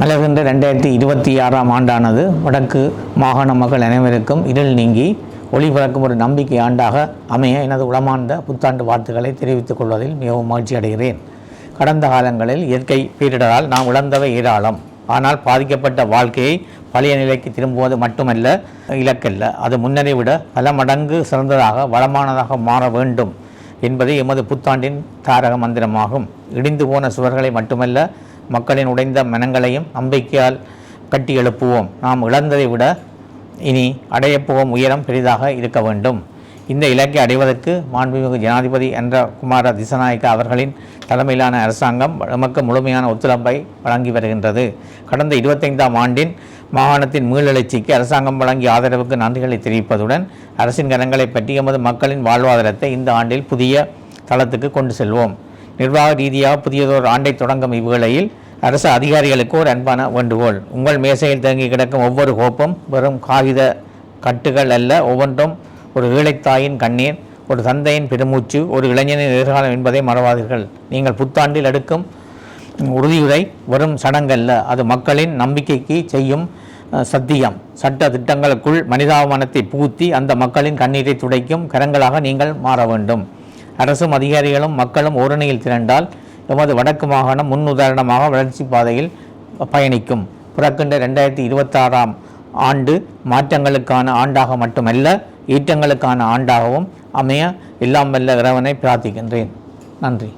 மலர்கின்ற ரெண்டாயிரத்தி இருபத்தி ஆறாம் ஆண்டானது வடக்கு மாகாண மக்கள் அனைவருக்கும் இருள் நீங்கி ஒளி பிறக்கும் ஒரு நம்பிக்கை ஆண்டாக அமைய எனது உளமார்ந்த புத்தாண்டு வாழ்த்துக்களை தெரிவித்துக் கொள்வதில் மிகவும் மகிழ்ச்சி அடைகிறேன். கடந்த காலங்களில் இயற்கை பேரிடரால் நாம் இழந்தவை ஏராளம். ஆனால் பாதிக்கப்பட்ட வாழ்க்கையை பழைய நிலைக்கு திரும்புவது மட்டுமல்ல இலக்கல்ல. அது முன்னரை விட பல மடங்கு சிறந்ததாக வளமானதாக மாற வேண்டும் என்பது எமது புத்தாண்டின் தாரக மந்திரமாகும். இடிந்து போன சுவர்களை மட்டுமல்ல மக்களின் உடைந்த மனங்களையும் நம்பிக்கையால் கட்டி எழுப்புவோம். நாம் இழந்ததை விட இனி அடையப்போகும் உயரம் பெரிதாக இருக்க வேண்டும். இந்த இலக்கை அடைவதற்கு மாண்புமிகு ஜனாதிபதி என்ற குமார திசநாயக்க அவர்களின் தலைமையிலான அரசாங்கம் நமக்கு முழுமையான ஒத்துழைப்பை வழங்கி வருகின்றது. கடந்த இருபத்தைந்தாம் ஆண்டின் மாகாணத்தின் மீளெழுச்சிக்கு அரசாங்கம் வழங்கிய ஆதரவுக்கு நன்றிகளை தெரிவிப்பதுடன் அரசின் கரங்களை பற்றி எமது மக்களின் வாழ்வாதாரத்தை இந்த ஆண்டில் புதிய தளத்துக்கு கொண்டு செல்வோம். நிர்வாக ரீதியாக புதியதொரு ஆண்டை தொடங்கும் இவ்வேளையில் அரசு அதிகாரிகளுக்கு ஒரு அன்பான வேண்டுகோள். உங்கள் மேசையில் தேங்கி கிடக்கும் ஒவ்வொரு கோப்பும் வெறும் காகித கட்டுகள் அல்ல ஒவ்வொன்றும் ஒரு ஈழைத்தாயின் கண்ணீர் ஒரு தந்தையின் பெருமூச்சு ஒரு இளைஞனின் எதிர்காலம் என்பதை மறவாதீர்கள். நீங்கள் புத்தாண்டில் எடுக்கும் உறுதியுரை வெறும் சடங்கல்ல அது மக்களின் நம்பிக்கைக்கு செய்யும் சத்தியம். சட்ட திட்டங்களுக்குள் மனிதாபமானத்தை பூத்தி அந்த மக்களின் கண்ணீரை துடைக்கும் கரங்களாக நீங்கள் மாற வேண்டும். அரசும் அதிகாரிகளும் மக்களும் ஓரணியில் திரண்டால் எமது வடக்கு மாகாணம் முன் உதாரணமாக வளர்ச்சி பாதையில் பயணிக்கும். பிறக்கின்ற ரெண்டாயிரத்தி இருபத்தாறாம் ஆண்டு மாற்றங்களுக்கான ஆண்டாக மட்டுமல்ல ஈட்டங்களுக்கான ஆண்டாகவும் அமைய எல்லாம் வல்ல இறைவனை பிரார்த்திக்கின்றேன். நன்றி.